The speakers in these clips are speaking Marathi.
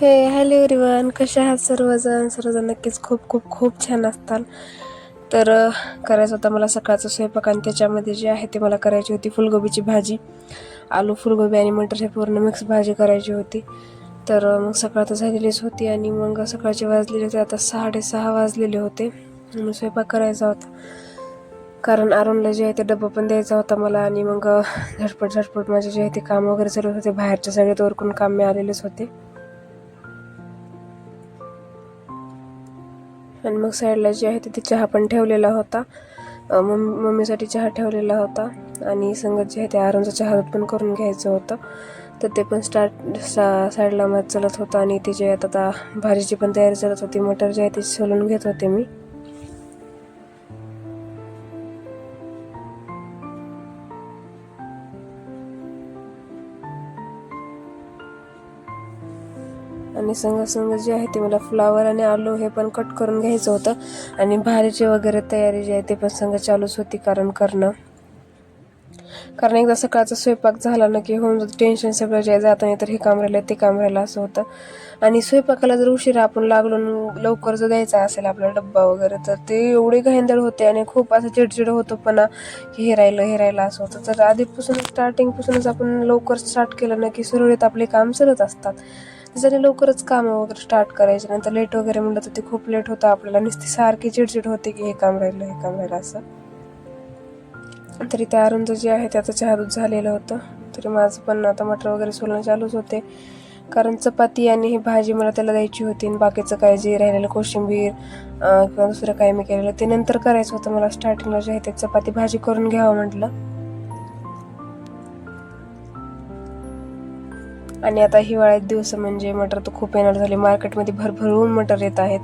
हे हॅलो एव्हरीवन कसे आहात सर्वजण? सर्वजण नक्कीच खूप खूप खूप छान असताल. तर करायचं होता मला सकाळचा स्वयंपाक आणि त्याच्यामध्ये जे आहे ते मला करायची होती फुलगोबीची भाजी. आलू फुलगोबी आणि मटर हे पूर्ण मिक्स भाजी करायची होती. तर मग सकाळ तर झालेलीच होती आणि मग सकाळचे वाजलेले होते आता साडेसहा वाजलेले होते. म्हणून स्वयंपाक करायचा होता. कारण अरुणला जे आहे ते डब्बा पण द्यायचा होता मला आणि मग झटपट झटपट माझे जे आहे ते काम वगैरे चालू होते. बाहेरच्या सगळ्यात तोरकून काम मी आलेलेच होते. आणि मग साईडला जे आहे ते चहा पण ठेवलेला होता. मम्मी मम मम्मीसाठी चहा ठेवलेला होता आणि संगत जे आहे ते आरामचा चहा पण करून घ्यायचं होतं. तर ते पण स्टार्ट सा साईडला मग चलत होतं आणि ते जे आहे आता भाजीची पण तयारी चालत होती मटर जे आहे ते सोलून घेत होते मी. आणि संगसंग जे आहे ते मला फ्लावर आणि आलू हे पण कट करून घ्यायचं होतं. आणि भारीचे वगैरे तयारी जी आहे ते पण संग चालूच होती कारण करणं. कारण एकदा सकाळचा स्वयंपाक झाला ना की होऊन टेन्शन सगळं जे जात नाही तर हे काम राहिलं ते काम राहिलं असं होतं. आणि स्वयंपाकाला जर उशिरा आपण लागलो लवकर जर द्यायचा असेल आपला डब्बा वगैरे तर ते एवढे घाईंदळ होते आणि खूप असं चिडचिड होतो पण की हे राहिलं हे राहिलं असं होतं. तर आधीपासून स्टार्टिंगपासूनच आपण लवकर स्टार्ट केलं ना की सुरळीत आपले काम सरत असतात. त्याच्याने लवकरच कामं वगैरे स्टार्ट करायचे नंतर लेट वगैरे म्हणलं तर ते खूप लेट होतं आपल्याला. नुसती सारखी चिडचिड होते की हे काम राहिलं हे काम राहिलं असं. तरी त्या अरुंद जे आहे त्याचं चहा दूध झालेलं होतं. तरी माझं पण आता मटर वगैरे सोलणं चालूच होते. कारण चपाती आणि ही भाजी मला त्याला द्यायची होती आणि बाकीचं काय जे राहिलेलं कोशिंबीर किंवा दुसरं काय मी केलेलं ते नंतर करायचं होतं. मला स्टार्टिंगला जे आहे ते चपाती भाजी करून घ्यावं म्हटलं. आणि आता हिवाळ्यात दिवस म्हणजे मटर तर खूप येणार झाले. मार्केटमध्ये भरभरून मटर येत आहेत.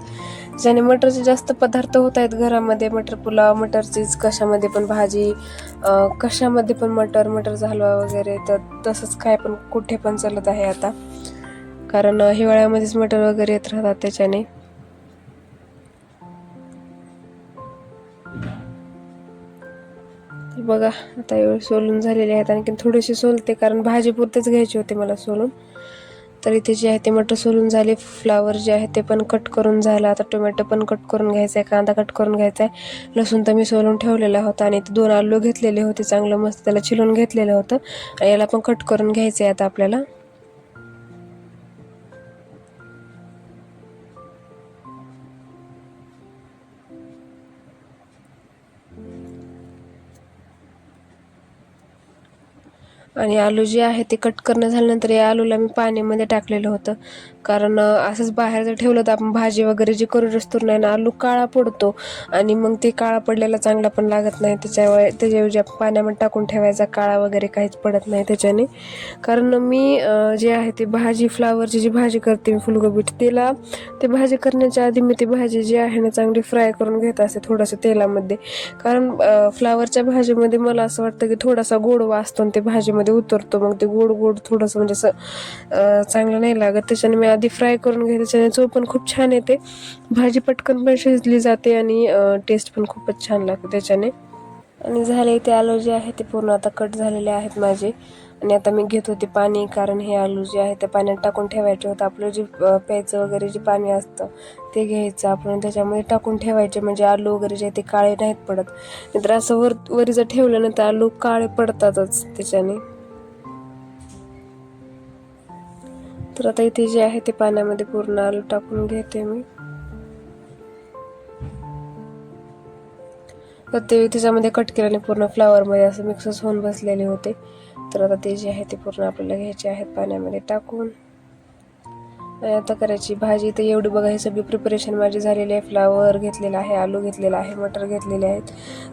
ज्याने मटरचे जास्त पदार्थ होत आहेत घरामध्ये मटर पुलाव मटरचीच कशामध्ये पण भाजी कशामध्ये पण मटर मटरचा हलवा वगैरे तर तसंच काय पण कुठे पण चालत आहे आता. कारण हिवाळ्यामध्येच मटर वगैरे येत राहतात त्याच्याने. बघा आता एवढे सोलून झालेले आहेत. आणखी थोडेसे सोलते कारण भाजीपुरतेच घ्यायचे होते मला सोलून. तर इथे जे आहे ते मटर सोलून झाले फ्लावर जे आहे ते पण कट करून झालं. आता टोमॅटो पण कट करून घ्यायचा आहे कांदा कट करून घ्यायचा आहे लसूण तर मी सोलून ठेवलेला होता आणि ते दोन आलू घेतलेले होते चांगलं मस्त त्याला चिलून घेतलेलं होतं. आणि याला पण कट करून घ्यायचं आहे आता आपल्याला. आणि आलू जे आहे ते कट करणं झाल्यानंतर या आलूला मी पाण्यामध्ये टाकलेलं होतं. कारण असंच बाहेर जर ठेवलं तर आपण भाजी वगैरे जी करू असतो नाही ना आलू काळा पडतो. आणि मग ते काळा पडलेला चांगला पण लागत नाही. त्याच्यावर त्याच्याऐवजी आपण पाण्यामध्ये टाकून ठेवायचा काळा वगैरे काहीच पडत नाही त्याच्याने. कारण मी जे आहे ते भाजी फ्लावरची जी भाजी करते मी फुलगोबीची त्याला ते भाजी करण्याच्या आधी मी ती भाजी जी आहे ना चांगली फ्राय करून घेत असते थोडंसं तेलामध्ये. कारण फ्लावरच्या भाजीमध्ये मला असं वाटतं की थोडासा गोडवा असतो आणि ते भाजीमध्ये उतरतो मग ते गोड गोड थोडंसं म्हणजे असं चांगलं नाही लागत. त्याच्याने मी आधी फ्राय करून घेते त्याच्याने चव पण खूप छान येते. भाजी पटकन पण शिजली जाते आणि टेस्ट पण खूपच छान लागते त्याच्याने. आणि झाले ते आलू जे आहे ते पूर्ण आता कट झालेले आहेत माझे. आणि आता मी घेत होते पाणी कारण हे आलू जे आहे ते पाण्यात टाकून ठेवायचे होतं. आपलं जे प्यायचं वगैरे जे पाणी असतं ते घ्यायचं आपण. त्याच्यामध्ये टाकून ठेवायचे म्हणजे आलू वगैरे जे आहे ते काळे नाहीत पडत. नाहीतर असं वर वरी जर ठेवलं ना तर आलू काळे पडतातच त्याच्याने. तर आता इथे जे आहे ते पाण्यामध्ये पूर्ण आलू टाकून घेते मी. तर ते त्याच्यामध्ये कट केल्याने पूर्ण फ्लावरमध्ये असं मिक्सच होऊन बसलेले होते. तर आता ते जे आहे ते पूर्ण आपल्याला घ्यायचे आहेत पाण्यामध्ये टाकून. आणि आता करायची भाजी तर एवढी बघा ही सगळी प्रिपरेशन माझी झालेली आहे. फ्लावर घेतलेला आहे आलू घेतलेला आहे मटर घेतलेले आहेत.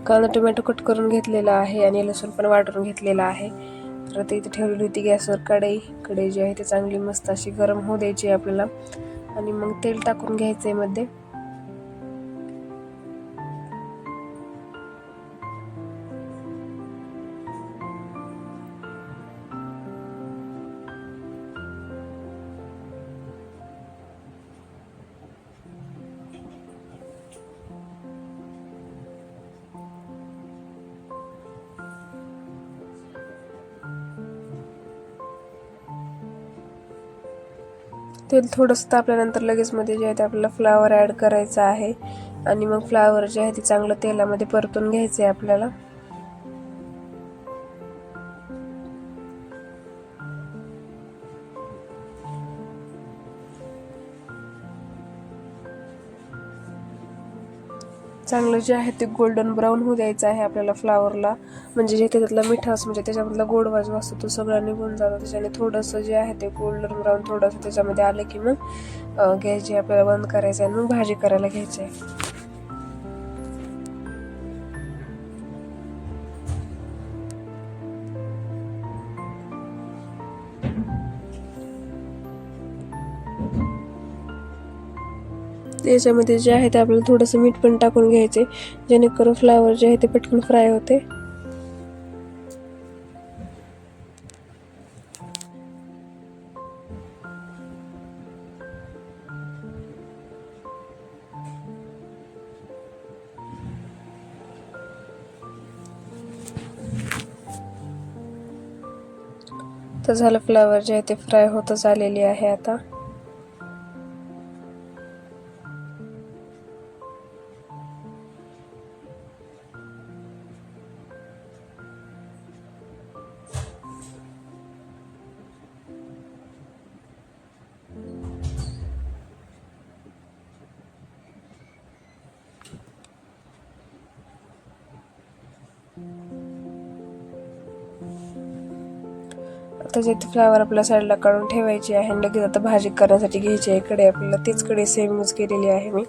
कांदा टोमॅटो कट करून घेतलेला आहे आणि लसूण पण वाटून घेतलेला आहे. परत इथे ठेवलेली होती. गॅसवर कढई कढई जी आहे ती चांगली मस्त अशी गरम होऊ द्यायची आपल्याला. आणि मग तेल टाकून घ्यायचं आहे मध्ये. तेल थोडंसं तापल्यानंतर लगेच मध्ये जे आहे ते आपल्याला फ्लावर ॲड करायचं आहे. आणि मग फ्लावर जे आहे ते चांगलं तेलामध्ये परतून घ्यायचं आहे आपल्याला. चांगलं जे आहे ते गोल्डन ब्राऊन होऊ द्यायचं आहे आपल्याला फ्लावरला म्हणजे जे त्याच्यातला मिठास म्हणजे त्याच्यामधला गोड बाजू असतो तो सगळा निघून जातो. त्याच्याने थोडंसं जे आहे ते गोल्डन ब्राऊन थोडंसं त्याच्यामध्ये आलं की मग गॅस जे आपल्याला बंद करायचं आहे मग भाजी करायला घ्यायची आहे. त्याच्यामध्ये जे आहे ते आपल्याला थोडंसं मीठ पण टाकून घ्यायचे जेणेकरून फ्लावर जे आहे ते पटकन फ्राय होते. तर झालं फ्लावर जे आहे ते फ्राय होतच आलेली आहे आता. आता जे फ्लावर आपल्या साईडला काढून ठेवायची आहे आणि लगेच आता भाजी करण्यासाठी घ्यायची आहे. इकडे आपल्याला तीच कडे सेम यूज केलेली आहे मी.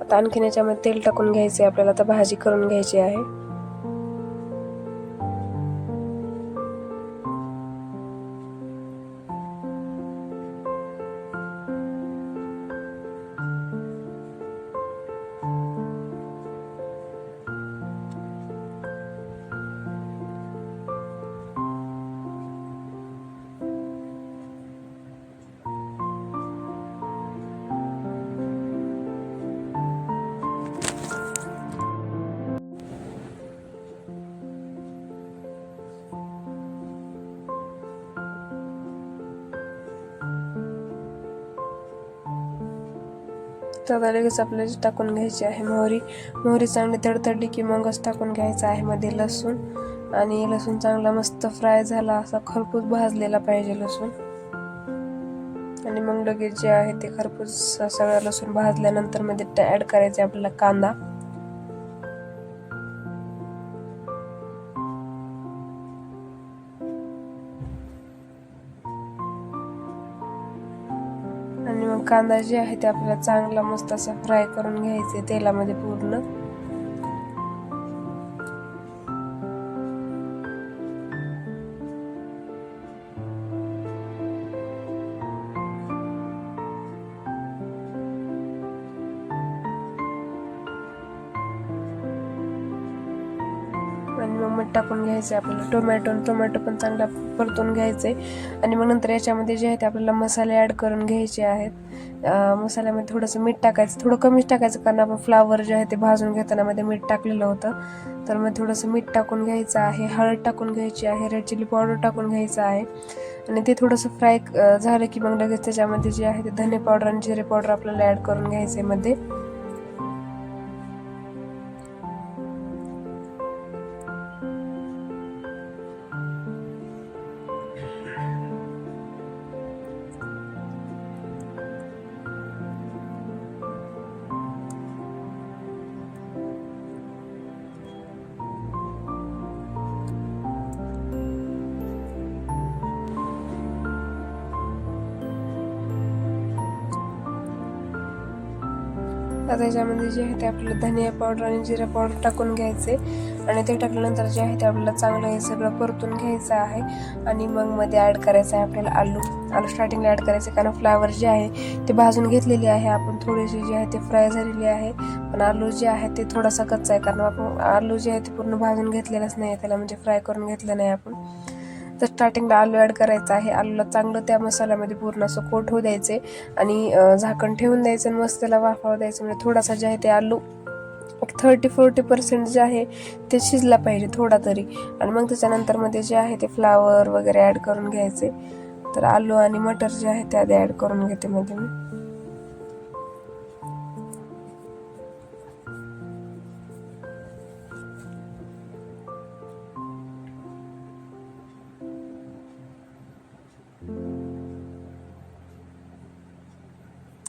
आता आणखीन याच्यामध्ये तेल टाकून घ्यायचे आहे आपल्याला आता भाजी करून घ्यायची आहे. तर लगेच आपल्याला टाकून घ्यायची आहे मोहरी मोहरी चांगली तडतडली की मगच टाकून घ्यायचं आहे मध्ये लसूण. आणि लसूण चांगला मस्त फ्राय झाला असा खरपूस भाजलेला पाहिजे लसूण. आणि मग लगेच जे आहे ते खरपूस सगळं लसूण भाजल्यानंतरमध्ये ॲड करायचे आपल्याला कांदा. कांदा जे आहे ते आपल्याला चांगला मस्त असा फ्राय करून घ्यायचे तेलामध्ये पूर्ण. टाकून घ्यायचे आपल्याला टोमॅटो टोमॅटो पण चांगला परतून घ्यायचे आणि मग नंतर याच्यामध्ये जे आहे ते आपल्याला मसाले ॲड करून घ्यायचे आहेत. मसाल्यामध्ये थोडंसं मीठ टाकायचं. थोडं कमीच टाकायचं कारण आपण फ्लावर जे आहे ते भाजून घेताना मध्ये मीठ टाकलेलं होतं. तर मग थोडंसं मीठ टाकून घ्यायचं आहे. हळद टाकून घ्यायची आहे. रेड चिली पावडर टाकून घ्यायचं आहे. आणि ते थोडंसं फ्राय झालं की मग लगेच त्याच्यामध्ये जे आहे ते धने पावडर आणि जिरे पावडर आपल्याला ॲड करून घ्यायचे मध्ये. आता त्याच्यामध्ये जे आहे ते आपल्याला धनिया पावडर आणि जिरा पावडर टाकून घ्यायचे. आणि ते टाकल्यानंतर जे आहे ते आपल्याला चांगलं हे सगळं परतून घ्यायचं आहे. आणि मग मध्ये ॲड करायचं आहे आपल्याला आलू. आलू स्टार्टिंगला ॲड करायचं कारण फ्लावर जे आहे ते भाजून घेतलेली आहे. आपण थोडीशी जे आहे ते फ्राय झालेली आहे. पण आलू जे आहे ते थोडासा कच्चा आहे कारण आपण आलू जे आहे ते पूर्ण भाजून घेतलेलंच नाही आहे. त्याला म्हणजे फ्राय करून घेतलं नाही आपण. तर स्टार्टिंगला आलू ॲड करायचा आहे. आलूला चांगलं त्या मसाल्यामध्ये पूर्ण असं कोट होऊ द्यायचे आणि झाकण ठेवून द्यायचं आणि मस्त त्याला वाफावं द्यायचं. म्हणजे थोडासा जे आहे ते आलू एक थर्टी फोर्टी पर्सेंट जे आहे ते शिजला पाहिजे थोडा तरी. आणि मग त्याच्यानंतरमध्ये जे आहे ते फ्लावर वगैरे ॲड करून घ्यायचे. तर आलू आणि मटर जे आहे ते आधी ॲड करून घेते मध्ये मी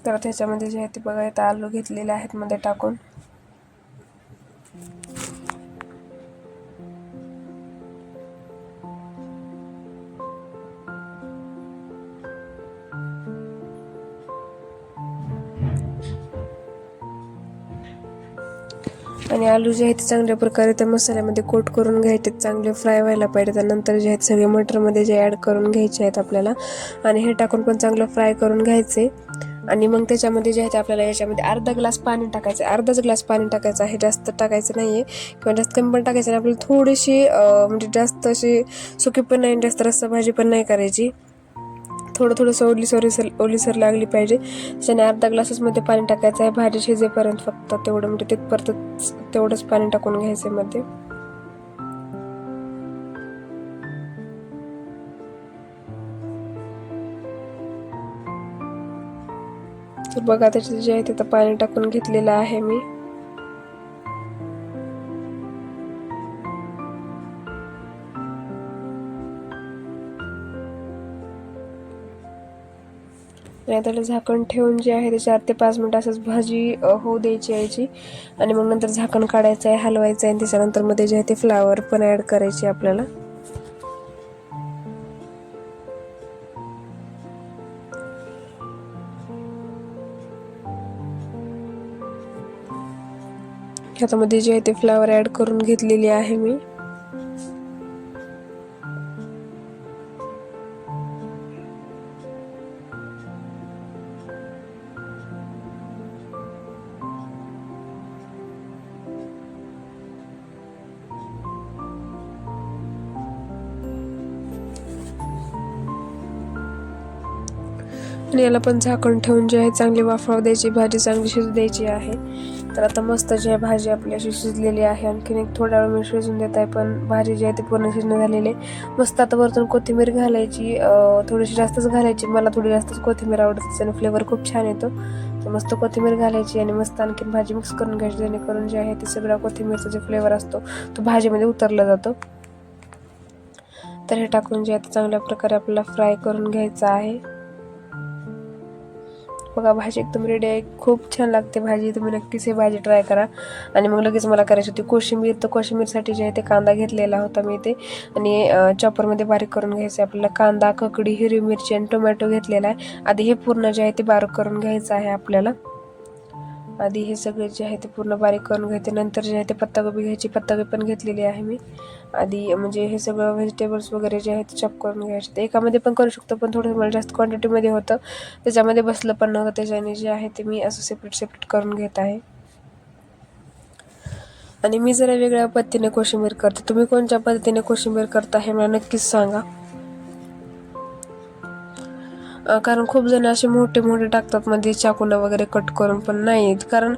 तर त्याच्यामध्ये जे आहे ते बघा इथं आलू घेतलेले आहेत मध्ये टाकून. आलू जे आहेत ते चांगल्या प्रकारे त्या मसाल्यामध्ये कोट करून घ्यायचे चांगले फ्राय व्हायला पाहिजे. त्यानंतर जे आहेत सगळे मटरमध्ये जे ॲड करून घ्यायचे आहेत आपल्याला. आणि हे टाकून पण चांगलं फ्राय करून घ्यायचे. आणि मग त्याच्यामध्ये जे आहे ते आपल्याला याच्यामध्ये अर्धा ग्लास पाणी टाकायचं. आहे अर्धाच ग्लास पाणी टाकायचं आहे. जास्त टाकायचं नाही आहे किंवा जास्त कमी पण टाकायचं नाही. आपल्याला थोडीशी म्हणजे जास्त अशी सुकी पण नाही जास्त रस्सा भाजी पण नाही करायची. थोडं थोडंसं ओलीसर ओलीसर ओलीसर लागली पाहिजे. त्याच्याने अर्धा ग्लासेसमध्ये पाणी टाकायचं आहे. भाजी शिजेपर्यंत फक्त तेवढं म्हणजे तिथपर्यंत तेवढंच पाणी टाकून घ्यायचं आहे मध्ये. तर बघा त्याचे जे आहे तिथं पाणी टाकून घेतलेलं आहे मी. आणि त्याला झाकण ठेवून जे आहे ते चार ते पाच मिनटं असंच भाजी होऊ द्यायची यायची. आणि मग नंतर झाकण काढायचं आहे हलवायचं आहे आणि त्याच्यानंतरमध्ये जे आहे ते फ्लावर पण ॲड करायचे आपल्याला. ह्याच्यामध्ये जे आहे ते फ्लावर ॲड करून घेतलेली आहे मी. आणि याला पण झाकण ठेवून जे आहे चांगली वाफाव द्यायची भाजी चांगली शिजू द्यायची आहे. तर आता मस्त जी आहे भाजी आपली अशी शिजलेली आहे. आणखीन एक थोड्या वेळ मी शिजून देत आहे पण भाजी जी आहे ती पूर्ण शिजणं झालेली आहे. मस्त आता वरतून कोथिंबीर घालायची थोडीशी जास्तच घालायची. मला थोडी जास्तच कोथिंबीर आवडते आणि फ्लेवर खूप छान येतो. तर मस्त कोथिंबीर घालायची आणि मस्त आणखीन भाजी मिक्स करून घ्यायची जेणेकरून जे आहे ते सगळा कोथिंबीरचा जे फ्लेवर असतो तो भाजीमध्ये उतरला जातो. तर हे टाकून जे आहे चांगल्या प्रकारे आपल्याला फ्राय करून घ्यायचं आहे. बघा भाजी एकदम रेडी आहे. खूप छान लागते भाजी. तुम्ही नक्कीच ही भाजी ट्राय करा. आणि मग लगेच मला करायची होती कोशिंबीर. तर कोशिंबीरसाठी जे आहे ते कांदा घेतलेला होता मी ते आणि चॉपरमध्ये बारीक करून घ्यायचं आहे आपल्याला. कांदा ककडी हिरवी मिरची आणि टोमॅटो घेतलेला आहे. आधी हे पूर्ण जे आहे ते बारीक करून घ्यायचं आहे आपल्याला. आधी हे सगळे जे आहे ते पूर्ण बारीक करून घेते. नंतर जे आहे ते पत्तागोबी घ्यायची. पत्तागोबी पण घेतलेली आहे मी. आधी म्हणजे हे सगळं व्हेजिटेबल्स वगैरे जे आहे ते चॉप करून घ्यायचे. ते एकामध्ये पण करू शकतो पण थोडं मला जास्त क्वांटिटीमध्ये होतं. त्याच्यामध्ये बसलं पण नव्हतं. त्याच्याने जे आहे ते मी असं सेपरेट सेपरेट करून घेत आहे. आणि मी जरा वेगळ्या पद्धतीने कोशिंबीर करते. तुम्ही कोणत्या पद्धतीने कोशिंबीर करता हे मला नक्कीच सांगा. कारण खूप जण असे मोठे मोठे टाकतात मध्ये चाकूनं वगैरे कट करून पण नाहीत. कारण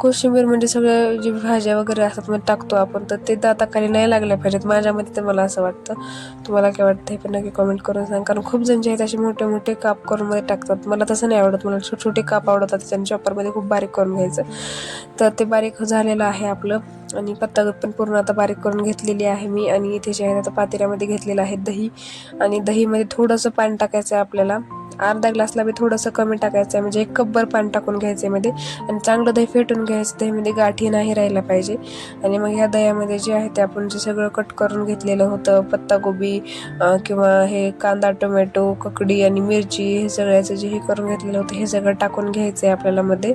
कोशिंबीर म्हणजे सगळ्या जे भाज्या वगैरे असतात मग टाकतो आपण तर ते दाताखाली नाही लागल्या पाहिजेत. माझ्या मते तर मला असं वाटतं. तुम्हाला काय वाटतं हे पण नक्की कमेंट करून सांग. कारण खूप जण जे आहेत असे मोठे मोठे काप करून मध्ये टाकतात. मला तसं नाही आवडत. मला छोटे छोटे काप आवडतात. त्यांच्या चॉपरमध्ये खूप बारीक करून घ्यायचं. तर ते बारीक झालेलं आहे आपलं. आणि पत्ता पण पूर्ण आता बारीक करून घेतलेली आहे मी. आणि इथे जे आहे आता पातेल्यामध्ये घेतलेलं आहे दही. आणि दहीमध्ये थोडंसं पाणी टाकायचं आहे आपल्याला. अर्धा ग्लासला बी थोडंसं कमी टाकायचं आहे. म्हणजे एक कपभर पाणी टाकून घ्यायचं आहे मध्ये. आणि चांगलं दही फेटून घ्यायचं. दहीमध्ये गाठी नाही राहायला पाहिजे. आणि मग ह्या दह्यामध्ये जे आहे ते आपण जे सगळं कट करून घेतलेलं होतं. पत्तागोबी किंवा हे कांदा टोमॅटो ककडी आणि मिरची हे सगळ्याचं जे हे करून घेतलेलं होतं हे सगळं टाकून घ्यायचं आहे आपल्याला मध्ये.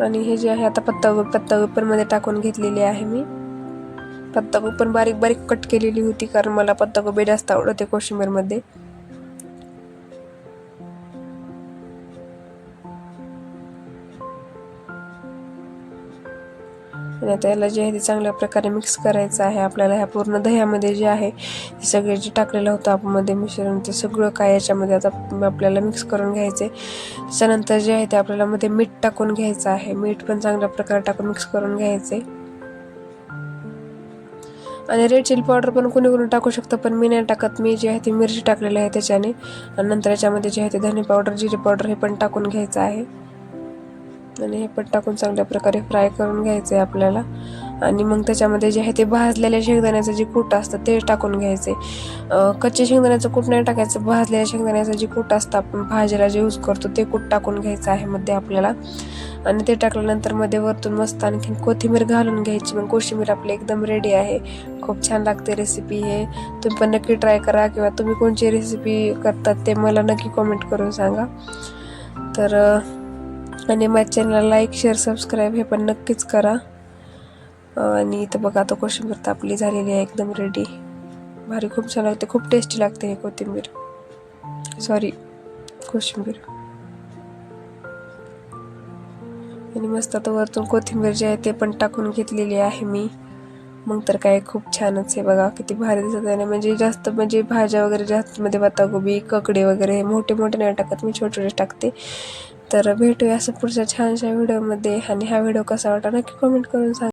आणि हे जे आहे आता पत्ता पत्ता पण टाकून घेतलेली आहे मी. पत्तागोबी पण बारीक बारीक कट केलेली होती कारण मला पत्ताकोबी जास्त आवडते कोशिंबीरमध्ये. आणि आता याला जे आहे ते चांगल्या प्रकारे मिक्स करायचं आहे. आपल्याला ह्या पूर्ण दह्यामध्ये जे आहे ते सगळे जे टाकलेलं होतं आपण मध्ये मिश्रण ते सगळं काय याच्यामध्ये आता आपल्याला मिक्स करून घ्यायचे त्याच्यानंतर जे आहे ते आपल्याला मध्ये मीठ टाकून घ्यायचं आहे. मीठ पण चांगल्या प्रकारे टाकून मिक्स करून घ्यायचे आणि रेड चिली पावडर पण कोणी कोणी टाकू शकतं पण मी नाही टाकत. मी जे आहे ती मिरची टाकलेली आहे त्याच्याने. आणि नंतर याच्यामध्ये जे आहे ते धने पावडर जिरे पावडर हे पण टाकून घ्यायचं आहे. आणि हे पण टाकून चांगल्या प्रकारे फ्राय करून घ्यायचं आहे आपल्याला. आणि मग त्याच्यामध्ये जे आहे ते भाजलेल्या शेंगदाण्याचं जे कूट असतं ते टाकून घ्यायचे कच्चे शेंगदाण्याचं कूट नाही टाकायचं भाजलेल्या शेंगदाण्याचं जे कूट असतं आपण भाजीला जे यूज करतो ते कूट टाकून घ्यायचं आहे मध्ये आपल्याला. आणि ते टाकल्यानंतरमध्ये वरतून मस्त आणखीन कोथिंबीर घालून घ्यायची. मग कोशिंबीर आपली एकदम रेडी आहे. खूप छान लागते रेसिपी हे. तुम्ही पण नक्की ट्राय करा किंवा तुम्ही कोणची रेसिपी करतात ते मला नक्की कॉमेंट करून सांगा. तर आणि माझ्या चॅनलला लाईक शेअर सबस्क्राईब हे पण नक्कीच करा. आणि इथं बघा आता कोशिंबीर तर आपली झालेली आहे एकदम रेडी भारी खूप छान लागते खूप टेस्टी लागते हे कोथिंबीर. सॉरी कोशिंबीर. आणि मस्त आता वरतून कोथिंबीर जे आहे ते पण टाकून घेतलेली आहे मी. मग तर काय खूप छानच आहे बघा किती भारी दिसत आहे. ना म्हणजे जास्त म्हणजे भाज्या वगैरे जास्त मध्ये पत्ताकोबी ककडे वगैरे मोठे मोठे नाही टाकत मी छोटे छोटे टाकते. तर भेटूया असं पुढच्या छानशा व्हिडिओमध्ये. आणि हा व्हिडिओ कसा वाटला नक्की कमेंट करून सांगा.